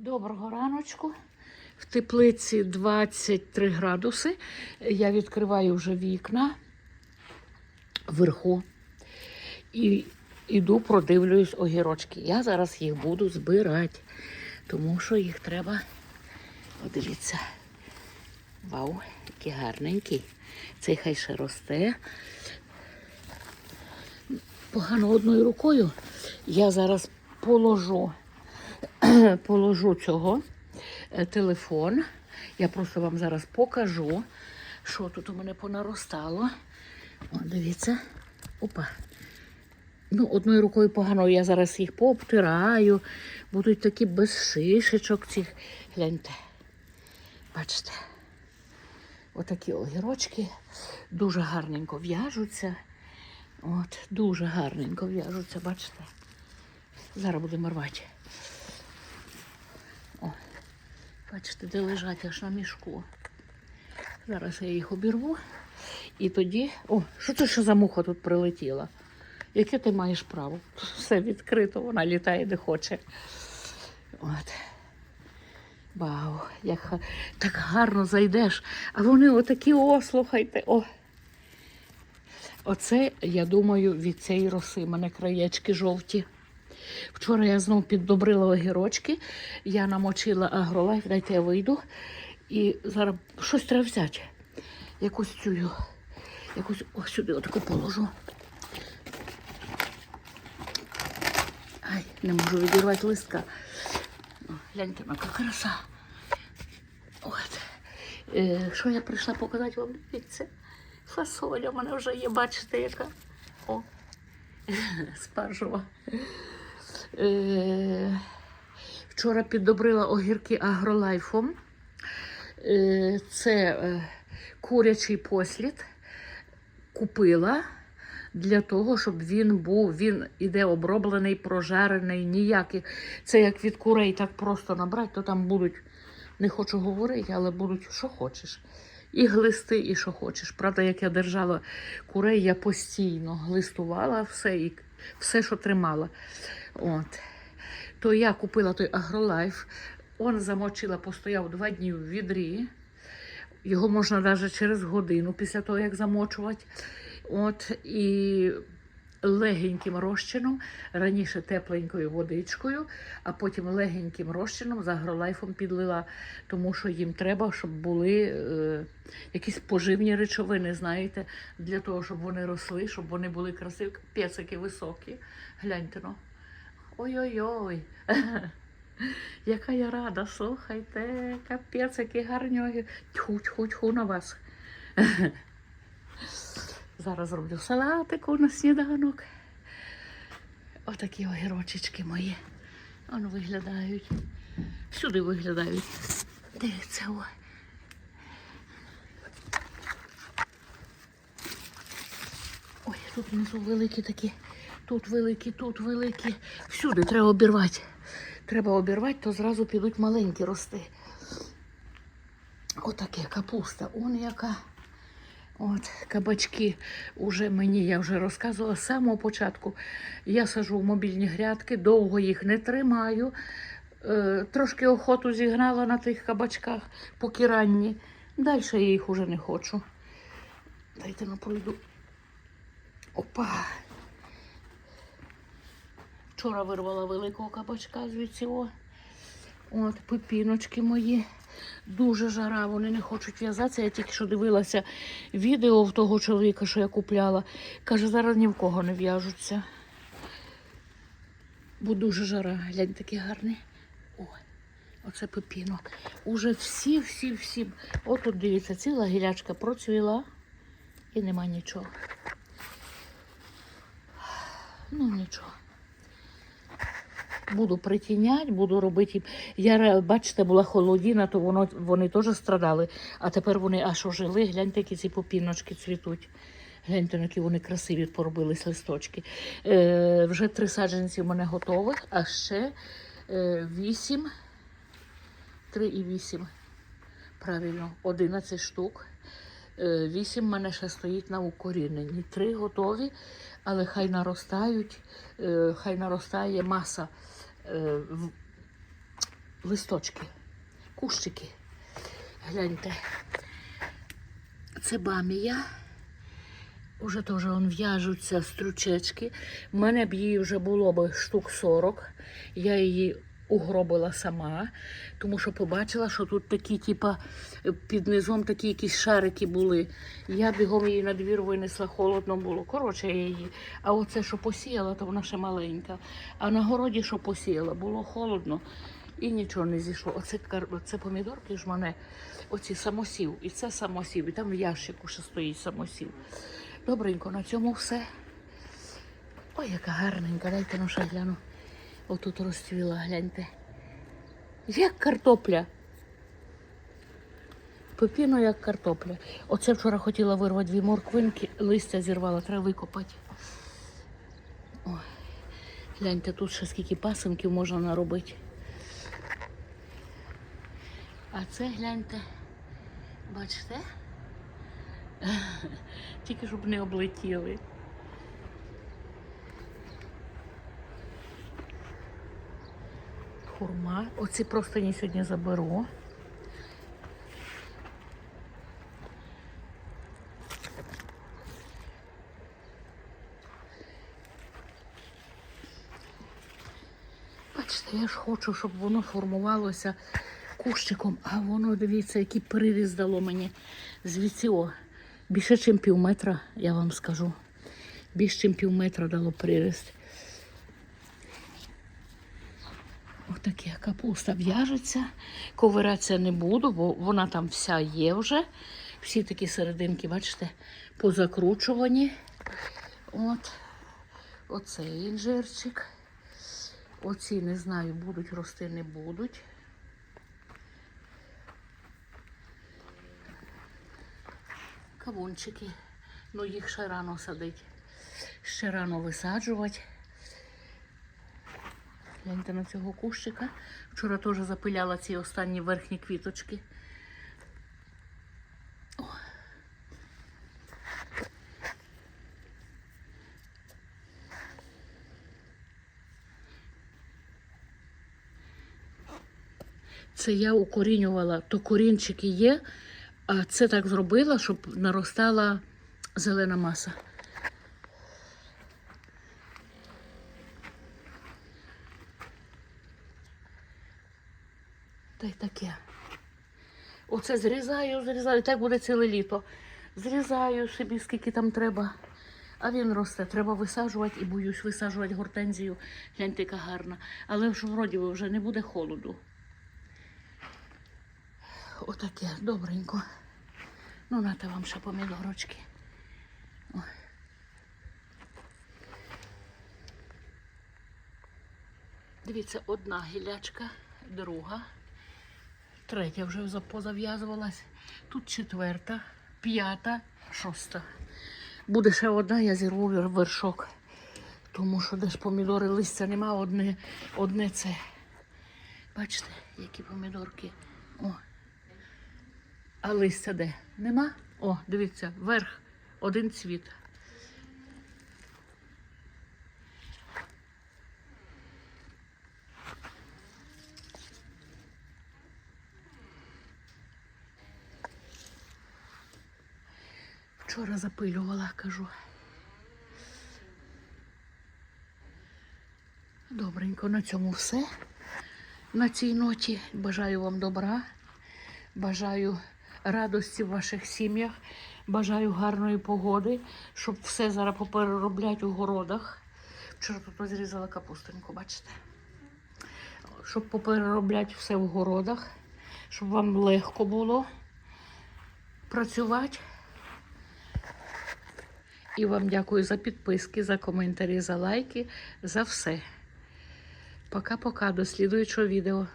Доброго раночку. В теплиці 23 градуси. Я відкриваю вже вікна вверху і йду, продивлююсь огірочки. Я зараз їх буду збирати, тому що їх треба. О, дивіться. Вау, який гарненький. Цей хай ще росте. Погано одною рукою. Я зараз положу положу цього е, телефон. Я просто вам зараз покажу, що тут у мене понаростало. О, дивіться. Опа. Ну, одною рукою погано, я зараз їх пообтираю. Будуть такі без шишечок цих. Гляньте. Бачите. Отакі огірочки дуже гарненько в'яжуться. От, дуже гарненько в'яжуться, бачите? Зараз будемо рвати. О, бачите, де лежать аж на мішку. Зараз я їх обірву. І тоді. О, що це ще за муха тут прилетіла? Яке ти маєш право? Все відкрито, вона літає де хоче. От. Вау, як так гарно зайдеш. А вони отакі, о, слухайте, о. Оце, я думаю, від цієї роси. Мене краєчки жовті. Вчора я знов піддобрила огірочки, я намочила агролайф, дайте я вийду. І зараз щось треба взяти. Якусь цю, якусь ось сюди отаку положу. Ай, не можу відірвати листка. Гляньте, яка краса. От. Е, що я прийшла показати вам? Дивіться. Фасоля в мене вже є, бачите, яка. О, спаржова. Е, вчора піддобрила огірки агролайфом. Е, це е, курячий послід. Купила для того, щоб він був, він іде оброблений, прожарений, ніяких. Це як від курей так просто набрати, то там будуть, не хочу говорити, але будуть що хочеш. І глисти, і що хочеш. Правда, як я держала курей, я постійно глистувала все, і все, що тримала. От. То я купила той агролайф, он замочила, постояв два дні в відрі. Його можна навіть через годину після того, як замочувати. От, і легеньким розчином, раніше тепленькою водичкою, а потім легеньким розчином з агролайфом підлила, тому що їм треба, щоб були е, якісь поживні речовини, знаєте, для того, щоб вони росли, щоб вони були красиві, пецики високі. Гляньте ну. Ой-ой-ой. Яка я рада, слухайте, капець, які гарні. Тьху, тьху, тьху на вас. Зараз роблю салатику на сніданок. Отакі огірочечки мої. Воно виглядають. Всюди виглядають. Дивіться, о. Ой, тут внизу великі такі, тут великі, тут великі. Всюди треба обірвати. Треба обірвати, то зразу підуть маленькі рости. Отаке капуста. Он яка. От, кабачки уже мені, я вже розказувала з самого початку. Я сажу в мобільні грядки, довго їх не тримаю. Е, трошки охоту зігнала на тих кабачках, поки ранні. Далі я їх уже не хочу. Дайте ну пройду. Опа. Вчора вирвала великого кабачка звідси. О. От, пепіночки мої. Дуже жара, вони не хочуть в'язатися. Я тільки що дивилася відео в того чоловіка, що я купляла. Каже, зараз ні в кого не в'яжуться. Бо дуже жара. Глянь, такий гарний. Ой, оце пепінок. Уже всі, всі, всі. От тут дивіться, ціла гілячка процвіла і нема нічого. Ну нічого. Буду притіняти, буду робити. Я бачите, була холодіна, то воно вони теж страдали. А тепер вони аж ожили. Гляньте, які ці попіночки цвітуть. Гляньте, які вони красиві поробились листочки. Е, вже три саджанці в мене готових, а ще е, вісім, три і вісім. Правильно, 11 штук. Е, Вісім в мене ще стоїть на укоріненні. Три готові, але хай наростають, е, хай наростає маса. Е, в- листочки, кущики. Гляньте. Це бамія. Уже теж в'яжуться стручечки. У мене б її вже було б штук 40. Я її угробила сама, тому що побачила, що тут такі, типа, під низом такі якісь шарики були. Я бігом її на двір винесла, холодно було. Коротше, я її. А оце, що посіяла, то вона ще маленька. А на городі, що посіяла, було холодно і нічого не зійшло. Оце, оце помідорки ж мене, оці самосів. І це самосів, і там в ящику ще стоїть самосів. Добренько, на цьому все. Ой, яка гарненька, дайте ну гляну. Отут розцвіла, гляньте. Як картопля. Пепіно як картопля. Оце вчора хотіла вирвати дві морквинки, листя зірвала, треба викопати. Ой, гляньте, тут ще скільки пасинків можна наробити. А це гляньте, бачите? Тільки щоб не облетіли. Хурма. Оці простині сьогодні заберу. Бачите, я ж хочу, щоб воно формувалося кущиком, а воно, дивіться, який приріз дало мені звідси. О, більше, ніж пів метра, я вам скажу. Більше, ніж пів метра дало приріст. Отаке капуста в'яжеться. Ковиратися не буду, бо вона там вся є вже. Всі такі серединки, бачите, позакручувані. От. Оцей інжирчик. Оці, не знаю, будуть рости, не будуть. Кавунчики. Ну, їх ще рано садить. Ще рано висаджувати. Гляньте на цього кущика. Вчора теж запиляла ці останні верхні квіточки. Це я укорінювала, то корінчики є, а це так зробила, щоб наростала зелена маса. Та й таке. Оце зрізаю, зрізаю, так буде ціле літо. Зрізаю собі, скільки там треба. А він росте, треба висаджувати і боюсь висаджувати гортензію. Гляньте, яка гарна. Але ж вроді вже не буде холоду. Отаке, добренько. Ну, нате вам ще помідорочки. Дивіться, одна гілячка, друга. Третя вже за- позав'язувалась. Тут четверта, п'ята, шоста. Буде ще одна, я зірву вершок. Тому що де ж помідори листя нема, одне, одне це. Бачите, які помідорки. О. А листя де? Нема? О, дивіться, верх, один цвіт. Вчора запилювала, кажу. Добренько, на цьому все. На цій ноті бажаю вам добра, бажаю радості в ваших сім'ях, бажаю гарної погоди, щоб все зараз поперероблять у городах. Вчора тут розрізала капустинку, бачите? Щоб поперероблять все в городах, щоб вам легко було працювати. І вам дякую за підписки, за коментарі, за лайки, за все. Пока-пока, до слідуючого відео.